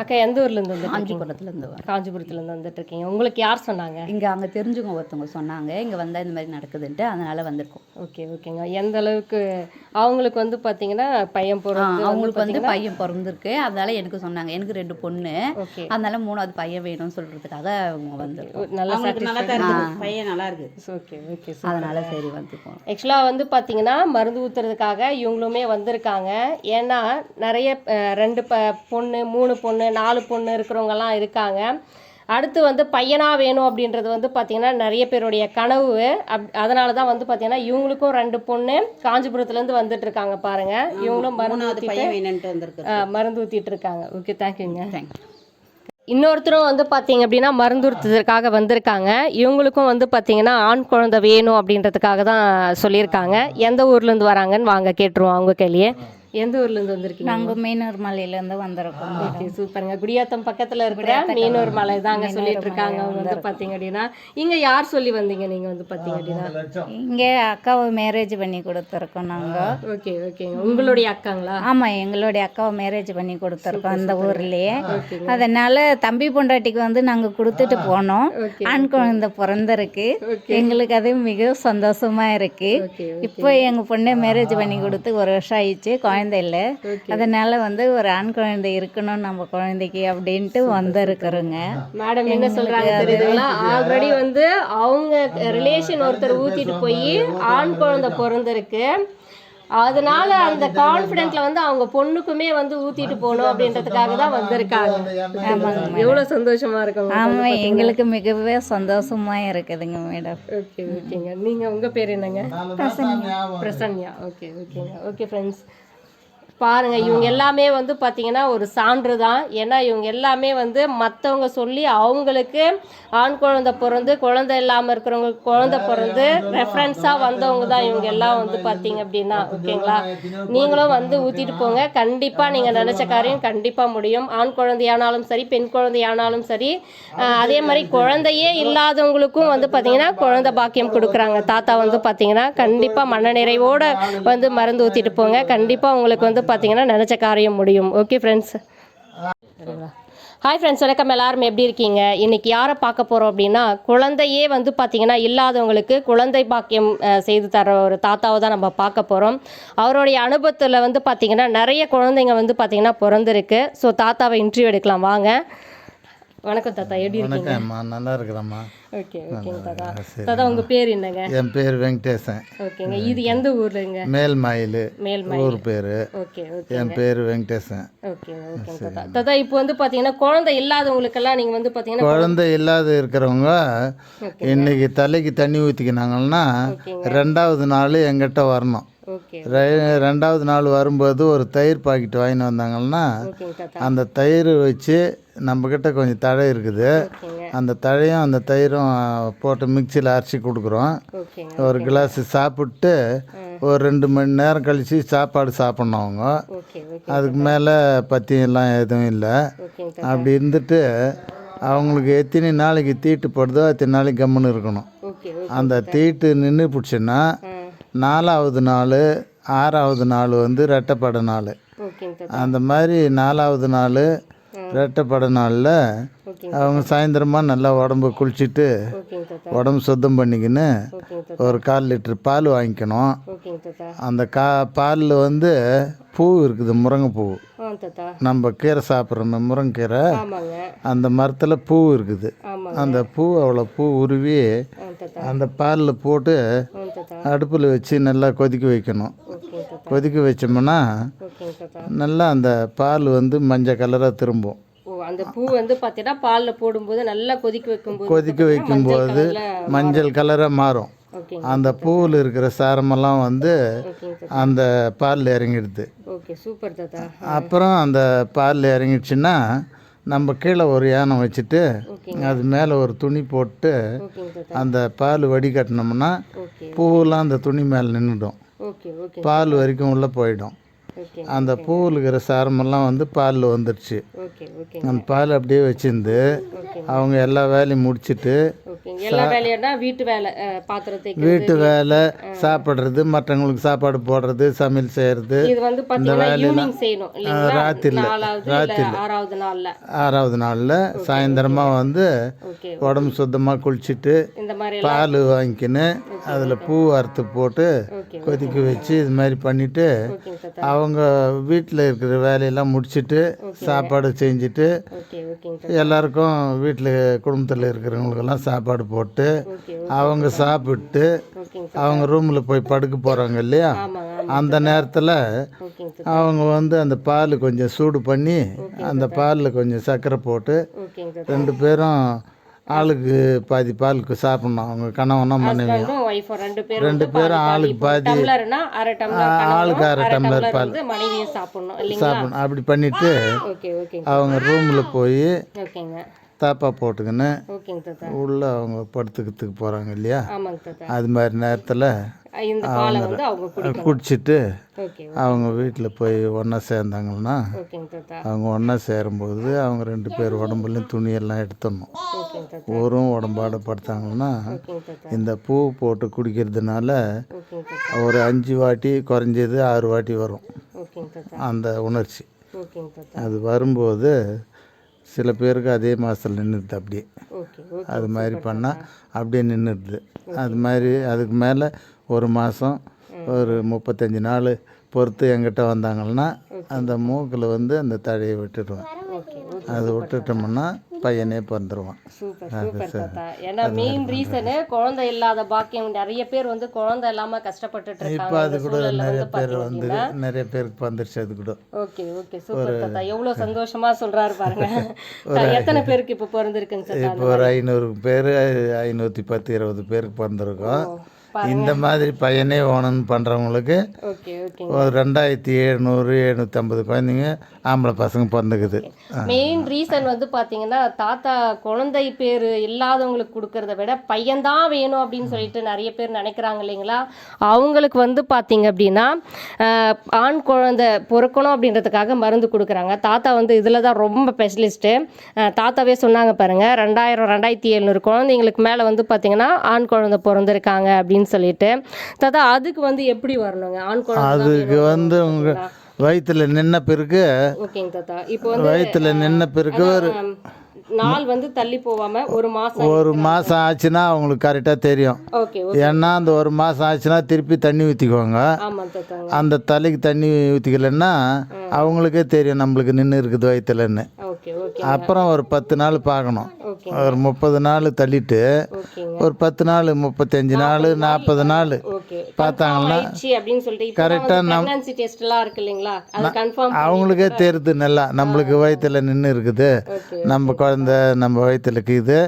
அக்கா எந்த ஊர்லேருந்து இருக்கீங்க? காஞ்சிபுரத்துலேருந்து காஞ்சிபுரத்துலேருந்து வந்துட்டு இருக்கீங்க உங்களுக்கு யார் சொன்னாங்க? இங்கே அங்கே தெரிஞ்சவங்க ஒருத்தவங்க சொன்னாங்க. இங்கே வந்தால் இந்த மாதிரி நடக்குதுன்ட்டு அதனால் வந்திருக்கோம். ஓகே ஓகேங்க. எந்த அளவுக்கு அவங்களுக்கு வந்து பார்த்தீங்கன்னா பையன் பிறந்து அவங்களுக்கு வந்து பையன் பிறந்திருக்கு. அதனால எனக்கு சொன்னாங்க. எனக்கு ரெண்டு பொண்ணு. ஓகே. அதனால மூணாவது பையன் வேணும்னு சொல்கிறதுக்காக அவங்க வந்திருக்கோம். நல்லா பையன் நல்லா இருக்குது. ஓகே ஓகே அதனால சரி வந்துருக்கோம் ஆக்சுவலாக வந்து பார்த்தீங்கன்னா மருந்து ஊற்றுறதுக்காக இவங்களுமே வந்திருக்காங்க. ஏன்னா நிறைய ரெண்டு ப பொண்ணு மூணு பொண்ணு நாலு பொண்ணு இருக்கிறவங்கலாம் இருக்காங்க. அடுத்து வந்து பையனாக வேணும் அப்படின்றது வந்து பார்த்திங்கன்னா நிறைய பேருடைய கனவு. அப் அதனால தான் வந்து பார்த்திங்கன்னா இவங்களுக்கும் ரெண்டு பொண்ணு காஞ்சிபுரத்துலேருந்து வந்துட்டு இருக்காங்க பாருங்கள் இவங்களும் மருந்து ஊற்றிட்டு மருந்து ஊற்றிட்டு இருக்காங்க. ஓகே தேங்க்யூங்க தேங்க்யூ இன்னொருத்தரும் வந்து பார்த்தீங்க அப்படின்னா மருந்துறுத்துறதுக்காக வந்திருக்காங்க. இவங்களுக்கும் வந்து பார்த்தீங்கன்னா ஆண் குழந்தை வேணும் அப்படின்றதுக்காக தான் சொல்லியிருக்காங்க. எந்த ஊர்லேருந்து வராங்கன்னு வாங்க கேட்டுருவோம் அவங்க கேள்வியே. எந்த ஊர்லேருந்து வந்திருக்கீங்க? நாங்கள் மீனூர் மலையிலேருந்து வந்திருக்கோம். ஓகே சூப்பருங்க. குடியாத்தம் பக்கத்தில் இருக்கிற மீனூர் மலை தாங்க சொல்லிட்டு இருக்காங்க. அவங்க வந்து பார்த்தீங்க அப்படின்னா இங்கே யார் சொல்லி வந்தீங்க நீங்கள் வந்து பார்த்தீங்க அப்படின்னா? இங்கே அக்காவை மேரேஜ் பண்ணி கொடுத்துருக்கோம் நாங்கள் ஓகே ஓகேங்க உங்களுடைய அக்காங்களா? ஆமாம் எங்களுடைய அக்காவை மேரேஜ் பண்ணி கொடுத்துருக்கோம் அந்த ஊர்லேயே. அதனால தம்பி பொண்டாட்டிக்கு வந்து நாங்கள் கொடுத்துட்டு போனோம். ஆண் குழந்தை பிறந்திருக்கு. எங்களுக்கு அது மிக சந்தோஷமா இருக்கு. ஓகே இப்போ எங்கள் பொண்ணை மேரேஜ் பண்ணி கொடுத்து ஒரு வருஷம் ஆயிடுச்சு. குழந்தை இல்லை அதனால வந்து ஒரு ஆண் குழந்தை இருக்கணும் நம்ம குழந்தைக்கு அப்படின்ட்டு வந்திருக்கிறோங்க. மேடம் என்ன சொல்றாங்க தெரியுதுங்களா? ஆல்ரெடி வந்து அவங்க ரிலேஷன் ஒருத்தர் ஊத்திட்டு போய் ஆண் குழந்தை பிறந்திருக்கு. அதனால அந்த கான்ஃபிடென்ட்ல வந்து அவங்க பொண்ணுக்குமே வந்து ஊத்திட்டு போகணும் அப்படின்றதுக்காக தான் வந்திருக்காங்க. எவ்வளவு சந்தோஷமா இருக்கும் ஆமாம் எங்களுக்கு மிகவே சந்தோஷமா இருக்குதுங்க மேடம். ஓகே ஓகேங்க நீங்க உங்க பேர் என்னங்க? பிரசன்யா. ஓகே ஓகேங்க ஓகே ஃப்ரெண்ட்ஸ் பாருங்க இவங்க எல்லாமே வந்து பார்த்தீங்கன்னா ஒரு சான்று தான் ஏன்னா இவங்க எல்லாமே வந்து மற்றவங்க சொல்லி அவங்களுக்கு ஆண் குழந்தை பிறந்து குழந்தை இல்லாமல் இருக்கிறவங்க குழந்தை பிறந்து ரெஃபரன்ஸாக வந்தவங்க தான் இவங்க எல்லாம் வந்து பார்த்தீங்க அப்படின்னா ஓகேங்களா? நீங்களும் வந்து ஊற்றிட்டு போங்க. கண்டிப்பாக நீங்கள் நினச்ச காரியம் கண்டிப்பாக முடியும். ஆண் குழந்தையானாலும் சரி பெண் குழந்தையானாலும் சரி அதே மாதிரி குழந்தையே இல்லாதவங்களுக்கும் வந்து பார்த்தீங்கன்னா குழந்தை பாக்கியம் கொடுக்குறாங்க. தாத்தா வந்து பார்த்தீங்கன்னா கண்டிப்பாக மனநிறைவோட வந்து மருந்து ஊற்றிட்டு போங்க. கண்டிப்பாக உங்களுக்கு வந்து பார்த்தீங்கன்னா நினச்ச காரியம் முடியும். ஓகே ஃப்ரெண்ட்ஸ் ஹாய் ஃப்ரெண்ட்ஸ் வணக்கம். எல்லாரும் எப்படி இருக்கீங்க? இன்னைக்கு யாரை பார்க்க போகிறோம் அப்படின்னா குழந்தையே வந்து பார்த்தீங்கன்னா இல்லாதவங்களுக்கு குழந்தை பாக்கியம் செய்து தர ஒரு தாத்தாவை தான் நம்ம பார்க்க போகிறோம் அவருடைய அனுபவத்தில் வந்து பார்த்தீங்கன்னா நிறைய குழந்தைங்க வந்து பார்த்தீங்கன்னா பிறந்திருக்கு. ஸோ தாத்தாவை இன்டர்வியூ எடுக்கலாம். வாங்க. வணக்கம் தாத்தா எப்படி இருக்கீங்க? வணக்கம்மா நல்லா இருக்கிறேம்மா. ஓகே ஓகேங்க தாத்தா. தாத்தா உங்கள் பேர் என்னங்க? என் பேர் வெங்கடேசன். ஓகேங்க இது எந்த ஊர்லங்க மேல்மயில். மேல்மயில். ஊர் பேர். ஓகே ஓகே என் பேர் வெங்கடேசன். ஓகே ஓகேங்க தாத்தா. தாத்தா இப்போ வந்து பார்த்தீங்கன்னா குழந்தை இல்லாதவங்களுக்கெல்லாம் நீங்கள் வந்து பார்த்தீங்கன்னா குழந்தை இல்லாத இருக்கிறவங்க இன்னைக்கு தலைக்கு தண்ணி ஊற்றிக்கினாங்கன்னா ரெண்டாவது நாள் எங்கிட்ட வரணும். ஓகே ரெண்டாவது நாள் வரும்போது ஒரு தயிர் பாக்கெட் வாங்கிட்டு வந்தாங்கன்னா அந்த தயிர் வச்சு நம்மக்கிட்ட கொஞ்சம் தழை இருக்குது. அந்த தழையும் அந்த தயிரும் போட்டு மிக்சியில் அரைச்சி கொடுக்குறோம். ஒரு கிளாஸ் சாப்பிட்டு ஒரு ரெண்டு மணி நேரம் கழித்து சாப்பாடு சாப்பிட்ணும் அவங்க. அதுக்கு மேலே பத்தியெல்லாம் எதுவும் இல்லை. அப்படி இருந்துட்டு அவங்களுக்கு எத்தனை நாளைக்கு தீட்டு படுதோ அத்தனை நாளைக்கு கம்முன்னு இருக்கணும். அந்த தீட்டு நின்று பிடிச்சுன்னா நாலாவது நாள் ஆறாவது நாள் வந்து ரெட்டைப்படை நாள். அந்த மாதிரி நாலாவது நாள் ரெட்டைப்படை நாளில் அவங்க சாயந்தரமாக நல்லா உடம்பு குளிச்சுட்டு உடம்பு சுத்தம் பண்ணிக்கின்னு ஒரு கால் லிட்டர் பால் வாங்கிக்கணும். அந்த கா பாலில் வந்து பூ இருக்குது முருங்கைப்பூ. ஆ தாத்தா. நம்ம கீரை சாப்பிட்றோமே முருங்கைக்கீரை. அந்த மரத்தில் பூ இருக்குது. அந்த பூ அவ்வளோ பூ உருவி அந்த பாலில் போட்டு அடுப்பில் வச்சு நல்லா கொதிக்க வைக்கணும். கொதிக்க வச்சோம்னா நல்லா அந்த பால் வந்து மஞ்சள் கலராக திரும்பும். அந்த பூ வந்து பார்த்தீங்கன்னா பாலில் போடும்போது நல்லா கொதிக்க வைக்கும்போது கொதிக்க வைக்கும்போது மஞ்சள் கலராக மாறும். அந்த பூவில் இருக்கிற சாரமெல்லாம் வந்து அந்த பாலில் இறங்கிடுது. ஓகே சூப்பர் தாத்தா. அப்புறம் அந்த பாலில் இறங்கிடுச்சுன்னா நம்ம கீழே ஒரு யானை வச்சுட்டு அது மேலே ஒரு துணி போட்டு அந்த பால் வடிகட்டினோம்னா பூவெல்லாம் அந்த துணி மேலே நின்றுடும். பால் வரைக்கும் உள்ளே போயிடும். அந்த பூவில் இருக்கிற சாரமெல்லாம் வந்து பாலில் வந்துடுச்சு. அந்த பால் அப்படியே வச்சிருந்து அவங்க எல்லா வேலையும் முடிச்சிட்டு வீட்டு வேலை வீட்டு வேலை சாப்பிட்றது மற்றவங்களுக்கு சாப்பாடு போடுறது சமையல் ஈவினிங் செய்யணும் இல்லைங்களா? ராத்திரில, இல்ல ஆறாவது நாள்ல. ஆறாவது நாளில் சாயந்தரமாக வந்து உடம்பு சுத்தமாக குளிச்சுட்டு இந்த பால் வாங்கிக்கின்னு அதில் பூ அறுத்து போட்டு கொதிக்க வச்சு இது மாதிரி பண்ணிவிட்டு ஓகேங்க தாத்தா. அவங்க வீட்டில் இருக்கிற வேலையெல்லாம் முடிச்சிட்டு சாப்பாடு செஞ்சுட்டு எல்லாருக்கும் வீட்டில் குடும்பத்தில் இருக்கிறவங்களுக்கெல்லாம் சாப்பாடு போட்டு அவங்க சாப்பிட்டு அவங்க ரூமில் போய் படுக்க போகிறாங்க இல்லையா? அந்த நேரத்தில் அவங்க வந்து அந்த பால் கொஞ்சம் சூடு பண்ணி அந்த பாலில் கொஞ்சம் சர்க்கரை போட்டு ரெண்டு பேரும் ஆளுக்கு பாதி பாலுக்கு சாப்பிட்ணும். அவங்க கணவனா மனைவி ரெண்டு பேரும் ஆளுக்கு பாதி ஆளுக்கு அரை டம்ளர் பால். சாப்பிடணும் அப்படி ஓகேங்க. அவங்க ரூமில் போய் தாப்பா போட்டுக்கின்னு உள்ளே அவங்க படுத்துக்கிறதுக்கு போகிறாங்க இல்லையா? அது மாதிரி நேரத்தில் இந்த பாலை வந்து அவங்க குடிச்சிட்டு அவங்க வீட்டில் போய் ஒன்றா சேர்ந்தாங்கன்னா அவங்க ஒன்றா சேரும்போது அவங்க ரெண்டு பேர் உடம்புலையும் துணியெல்லாம் எடுத்துடணும். ஊரும் உடம்பாட படுத்தாங்கன்னா இந்த பூ போட்டு குடிக்கிறதுனால ஒரு அஞ்சு வாட்டி குறைஞ்சது ஆறு வாட்டி வரும். அந்த உணர்ச்சி. அது வரும்போது சில பேருக்கு அதே மாதத்தில் நின்றுது அப்படியே. அது மாதிரி பண்ணால் அப்படியே நின்றுடுது அது மாதிரி அதுக்கு மேலே ஒரு மாதம் ஒரு முப்பத்தஞ்சு நாள் பொறுத்து எங்கிட்ட வந்தாங்கன்னா அந்த மூக்கில் வந்து அந்த தழையை விட்டுடுவேன். அது விட்டுட்டோம்னா பையனே பிறந்துருவான். சூப்பர் சூப்பர் தாத்தா. ஏன்னா மெயின் ரீசனு குழந்தை இல்லாத பாக்கியம். நிறைய பேர் வந்து குழந்தை இல்லாம கஷ்டப்பட்டுட்டு இப்போ அது கூட நிறைய பேர் வந்து நிறைய பேருக்கு வந்துருச்சு அது கூட. Okay okay. சூப்பர் தாத்தா. எவ்வளவு சந்தோஷமா சொல்றாரு பாருங்க. எத்தனை பேருக்கு இப்போ பிறந்திருக்குங்க இப்போ ஒரு ஐநூறு பேர் ஐநூற்றி பத்து இருபது பேருக்கு பிறந்திருக்கோம். இந்த மாதிரி பையனே ஓணுன்னு பண்ணுறவங்களுக்கு ஒரு ரெண்டாயிரத்தி எழுநூறு எழுநூற்றம்பது குழந்தைங்க ஆம்பளை பசங்க பிறந்துக்குது. மெயின் ரீசன் வந்து பாத்தீங்கன்னா தாத்தா குழந்தை பேர் இல்லாதவங்களுக்கு கொடுக்கறத விட பையன்தான் வேணும் அப்படின்னு சொல்லிட்டு நிறைய பேர் நினைக்கிறாங்க இல்லைங்களா? அவங்களுக்கு வந்து பாத்தீங்க அப்படின்னா ஆண் குழந்தை பிறக்கணும் அப்படின்றதுக்காக மருந்து கொடுக்குறாங்க. தாத்தா வந்து இதில் தான் ரொம்ப ஸ்பெஷலிஸ்ட்டு தாத்தாவே சொன்னாங்க பாருங்க ரெண்டாயிரம் ரெண்டாயிரத்தி எழுநூறு குழந்தைங்களுக்கு மேலே வந்து பாத்தீங்கன்னா ஆண் குழந்தை பிறந்திருக்காங்க அப்படின்னு சொல்லிட்டு. தாத்தா அதுக்கு வந்து எப்படி வரணுங்க? ஆண் குழந்தை அதுக்கு வந்து உங்க வயிற்றுல நின்ன பிறகு ஓகேங்க தாத்தா. இப்போ வந்து வயிற்றுல நின்ன பிறகு ஒரு நாள் வந்து தள்ளி போகாம ஒரு மாசம் ஒரு மாதம் ஆச்சுன்னா அவங்களுக்கு கரெக்டாக தெரியும். ஏன்னா அந்த ஒரு மாதம் ஆச்சுன்னா திருப்பி தண்ணி தாத்தாங்க. அந்த தலைக்கு தண்ணி ஊற்றிக்கலன்னா அவங்களுக்கே தெரியும் நம்மளுக்கு நின்று இருக்குது வயிற்றுலன்னு அப்புறம் ஒரு பத்து நாள் பார்க்கணும். ஒரு முப்பது நாள் தள்ளிட்டு ஒரு பத்து நாள் முப்பத்தஞ்சு நாள் நாற்பது நாள். பார்த்தாங்கன்னா ஆயிடுச்சு அப்படின்னு சொல்லிட்டு கரெக்டா பிரெக்னன்சி டெஸ்ட் எல்லாம் இருக்கு இல்லைங்களா? அது கன்ஃபார்ம் அவங்களுக்கே தெரியுது நல்லா. நம்மளுக்கு வயிற்றுல நின்று இருக்குது. நம்ம குழந்த நம்ம வயிற்றுல இருக்குது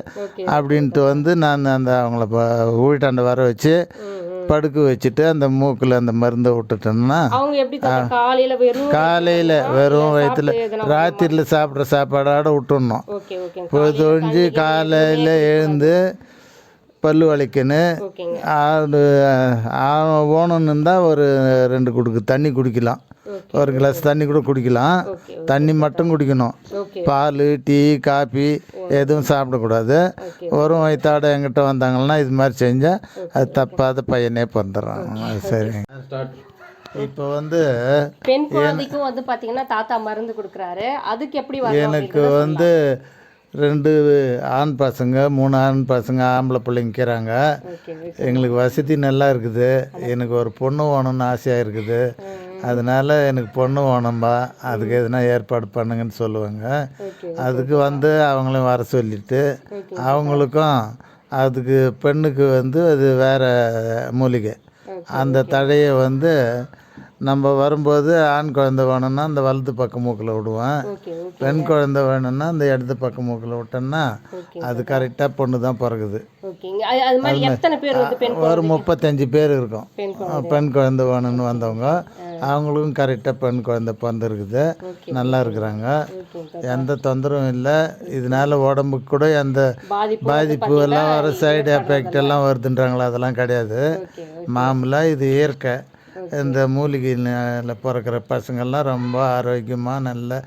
அப்படின்ட்டு வந்து நான் அந்த அவங்கள வீட்டாண்ட வர வச்சு படுக்க வச்சுட்டு அந்த மூக்கில் அந்த மருந்தை விட்டுட்டோம்னா காலையில வெறும் காலையில் வெறும் வயிற்றுல ராத்திரியில் சாப்பிட்ற சாப்பாடோட விட்டுடணும். பொழுதொழிஞ்சு காலையில் எழுந்து பல்லு வலிக்கணும் ஆடு ஓணுன்னு இருந்தால் ஒரு ரெண்டு குடுக்கு தண்ணி குடிக்கலாம். ஒரு கிளாஸ் தண்ணி கூட குடிக்கலாம். தண்ணி மட்டும் குடிக்கணும். பால் டீ காபி எதுவும் சாப்பிடக்கூடாது. வரும் வயிற்றாட எங்கிட்ட வந்தாங்கன்னா இது மாதிரி செஞ்சால் அது தப்பாத பையனே பிறந்துடுறான். சரிங்க இப்போ வந்து பெண் குழந்தைக்கும் வந்து பாத்தீங்கன்னா தாத்தா மருந்து கொடுக்குறாரு. அதுக்கு எப்படி எனக்கு வந்து ரெண்டு ஆண் பசங்க மூணு ஆண் பசங்க ஆம்பளை பிள்ளைங்க ஓகே எங்களுக்கு வசதி நல்லா இருக்குது. எனக்கு ஒரு பொண்ணு வேணும்னு ஆசையாக இருக்குது. அதனால எனக்கு பொண்ணு வேணும்பா அதுக்கு எதுனா ஏற்பாடு பண்ணுங்கன்னு சொல்லுவாங்க. அதுக்கு வந்து அவங்களையும் வர சொல்லிட்டு அவங்களுக்கும் அதுக்கு பெண்ணுக்கு வந்து அது வேற மூலிகை. அந்த தழையை வந்து நம்ம வரும்போது ஆண் குழந்தை வேணும்னா அந்த வலது பக்கம் மூக்கில் விடுவேன். பெண் குழந்தை வேணும்னா அந்த இடது பக்கம் மூக்கில் விட்டோம்னா அது கரெக்டாக பொண்ணு தான் பிறகுது. ஒரு முப்பத்தஞ்சு பேர் இருக்கும். பெண் பெண் குழந்தை வேணும்னு வந்தவங்க. அவங்களுக்கும் கரெக்டாக பெண் குழந்தை பிறந்திருக்குது. நல்லா இருக்கிறாங்க. எந்த தொந்தரவும் இல்லை. இதனால உடம்புக்கு கூட எந்த பாதிப்பு எல்லாம் வர சைடு எஃபெக்ட் எல்லாம் வருதுன்றாங்களா? அதெல்லாம் கிடையாது. மாமூலாக இது இயற்கை. இந்த மூலிகையில் பிறக்கிற பசங்கள்லாம் ரொம்ப ஆரோக்கியமாக நல்ல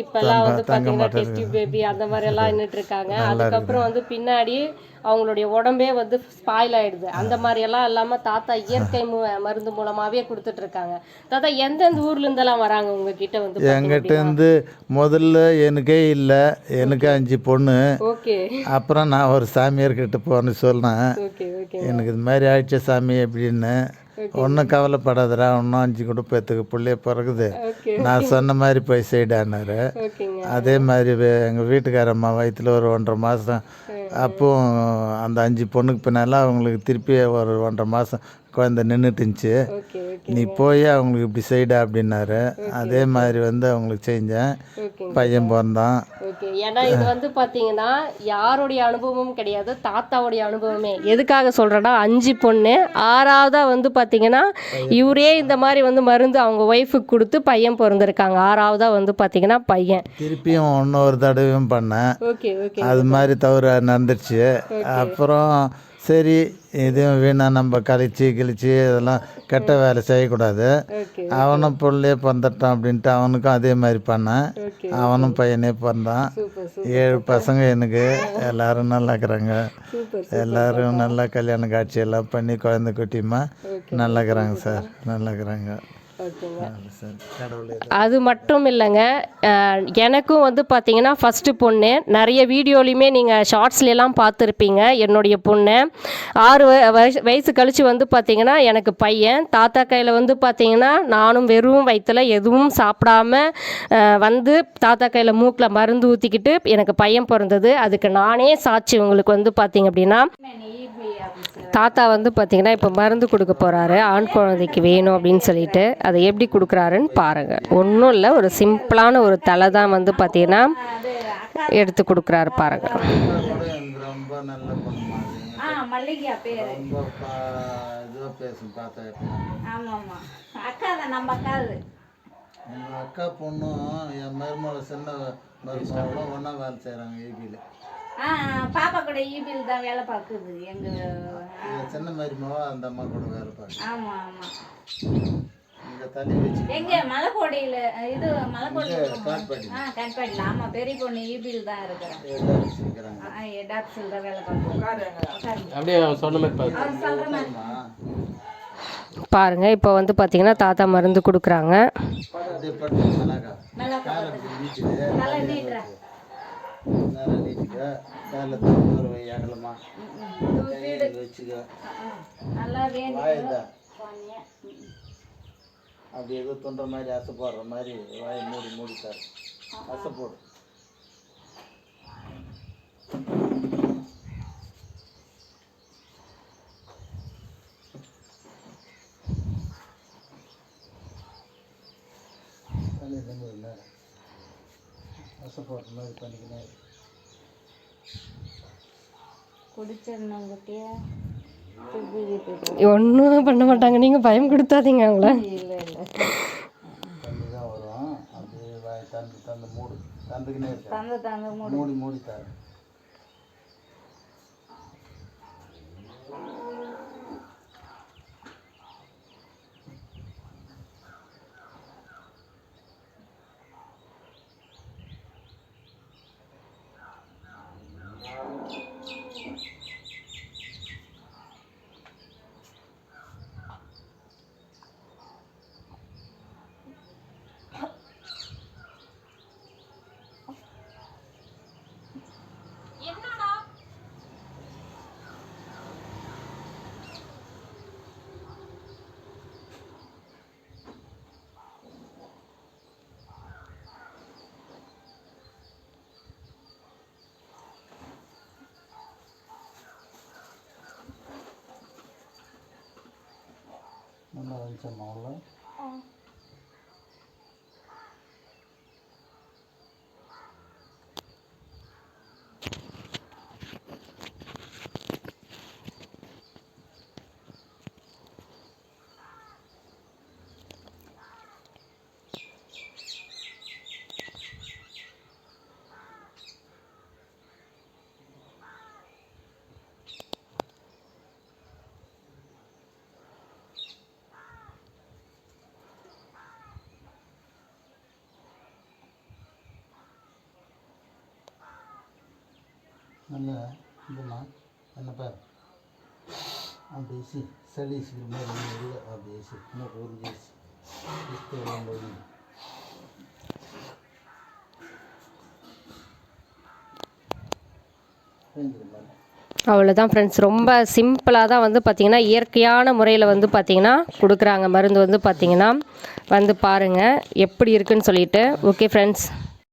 இப்பெல்லாம் வந்து பாத்தீங்கன்னா டெஸ்டி பேபி அந்த மாதிரி எல்லாம் நின்றுட்டு இருக்காங்க. அதுக்கப்புறம் வந்து பின்னாடி அவங்களுடைய உடம்பே வந்து ஸ்பாயில் ஆயிடுது. அந்த மாதிரி எல்லாம் இல்லாம தாத்தா இயற்கை மருந்து மூலமாவே கொடுத்துட்டு இருக்காங்க. தாத்தா எந்தெந்த ஊர்ல இருந்தெல்லாம் வராங்க உங்ககிட்ட வந்து என்கிட்ட இருந்து முதல்ல எனக்கே இல்லை. எனக்கு அஞ்சு பொண்ணு. ஓகே. அப்புறம் நான் ஒரு சாமியார்கிட்ட போன்னு சொன்னேன். எனக்கு இது மாதிரி ஆயிடுச்சு சாமி அப்படின்னு. ஒன்றும் கவலைப்படாதடா இன்னும் அஞ்சு குடும்பத்துக்கு பிள்ளைய பிறகுது. நான் சொன்ன மாதிரி போய் செய்டானாரு. அதே மாதிரி எங்கள் வீட்டுக்காரம்மா வயிற்றுல ஒரு ஒன்றரை மாதம் அப்பவும் அந்த அஞ்சு பொண்ணுக்கு பின்னால் அவங்களுக்கு திருப்பி ஒரு ஒன்றரை மாதம் குழந்தை நின்றுட்டு இருந்துச்சு நீ போய் அவங்களுக்கு இப்படி செய்டா அப்படின்னாரு. அதே மாதிரி வந்து அவங்களுக்கு செஞ்சேன். பையன் பிறந்தான். ஏன்னா இது வந்து பாத்தீங்கன்னா யாருடைய அனுபவமும் கிடையாது தாத்தாவுடைய அனுபவமே. எதுக்காக சொல்றேன்னா அஞ்சு பொண்ணு ஆறாவதா வந்து பாத்தீங்கன்னா இவரே இந்த மாதிரி வந்து மருந்து அவங்க ஒய்ஃபுக்கு கொடுத்து பையன் பிறந்திருக்காங்க. ஆறாவதா வந்து பாத்தீங்கன்னா பையன். திருப்பியும் இன்னொரு தடவையும் பண்ணேன். அது மாதிரி தவறு நடந்துருச்சு. அப்புறம் சரி இதையும் வீணாக நம்ம கழிச்சு கிழிச்சு இதெல்லாம் கெட்ட வேலை செய்யக்கூடாது. அவனும் பிள்ளையே பிறந்துட்டான் அப்படின்ட்டு அவனுக்கும் அதே மாதிரி பண்ணேன் அவனும் பையனே பிறந்தான். ஏழு பசங்க எனக்கு. எல்லாரும் நல்லா இருக்கிறாங்க. எல்லாரும் நல்லா கல்யாண காட்சி எல்லாம் பண்ணி குழந்தை குட்டியுமா நல்லா இருக்கிறாங்க சார். நல்லா இருக்கிறாங்க. அது மட்டும் இல்லைங்க எனக்கும் வந்து பார்த்தீங்கன்னா ஃபஸ்ட்டு பொண்ணு. நிறைய வீடியோலையுமே நீங்கள் ஷார்ட்ஸ்லாம் பார்த்துருப்பீங்க என்னுடைய பொண்ணு. ஆறு வ- வயசு வயசு கழித்து வந்து பார்த்தீங்கன்னா எனக்கு பையன். தாத்தா கையில் வந்து பார்த்தீங்கன்னா நானும் வெறும் வயிற்றுல எதுவும் சாப்பிடாம வந்து தாத்தா கையில் மூக்கில் மருந்து ஊற்றிக்கிட்டு எனக்கு பையன் பிறந்தது. அதுக்கு நானே சாட்சி உங்களுக்கு வந்து பார்த்தீங்க அப்படின்னா தாத்தா வந்து பார்த்தீங்கன்னா இப்போ மருந்து கொடுக்க போகிறாரு ஆண் குழந்தைக்கு வேணும் அப்படின்னு சொல்லிட்டு அதை எப்படி கொடுக்குறாருன்னு பாருங்கள் ஒன்றும் இல்லை ஒரு சிம்பிளான ஒரு தலை தான் வந்து பார்த்தீங்கன்னா எடுத்து கொடுக்குறாரு பாருங்கள் கூட எனக்கு ரொம்ப நல்ல பொண்ணு மாதிரி ஆ மல்லிகா பேர் ரொம்ப இதுவாக பேசும் பார்த்தா ஆமாம் ஆமாம் அக்கா தான் நம்ம அக்கா அது. எங்கள் அக்கா பொண்ணும் என் மருமகள் சின்ன மருமகளும் ஒன்றா வேலை செய்கிறாங்க ஏபியில் ஆ பாப்பா கூட ஈபியில் தான் வேலை பார்க்குது எங்கள் சின்ன மருமவ அந்த அம்மா கூட வேலை இங்கே தண்ணி வச்சு எங்கே? மலைக்கோடையில் இது மலைக்கோடையில் காட்பாடி ஆ கட்பாடியில். ஆமாம் பெரிய பொண்ணு ஈபியில் தான் வச்சுருக்கிறாங்க ஆ எடாப்ஸில் தான் வேலை பார்க்குறேன் அப்படியே அவன் சொன்ன மாதிரி பாரு. அவர் மாதிரி. இப்போ வந்து பார்த்தீங்கன்னா தாத்தா மருந்து கொடுக்குறாங்க. மிளகா. அப்படி ஏதோ தொண்டை மாதிரி அசை போடுற மாதிரி வாயை மூடி மூடித்தார் அசை போடு தண்ணி தண்ணி இல்லை அசை போடுற மாதிரி பண்ணிக்கினே இரு. குடிச்சிடணும் குட்டியா ஒன்றும் பண்ண மாட்டாங்க. நீங்கள் பயம் கொடுத்தாதீங்க அவங்கள. இல்லை இல்லை. தந்து தந்து மூடு. தந்துக்கினே இருக்க தந்த தந்த மூடு. மூடி மூடி தர நல்லா வந்துச்சம்மா அவ்வளோ நல்ல இதுமா என்ன அப்படி ஏசி சளி சீக்கிரம் ரெண்டு இல்லை. அப்படி ஏசி இன்னும் ஒரு கேஸ் அவ்வளோதான் ஃப்ரெண்ட்ஸ் ரொம்ப சிம்பிளாக தான் வந்து பார்த்திங்கன்னா இயற்கையான முறையில் வந்து பார்த்திங்கன்னா கொடுக்குறாங்க. மருந்து வந்து பார்த்திங்கன்னா வந்து பாருங்கள் எப்படி இருக்குன்னு சொல்லிட்டு. Okay friends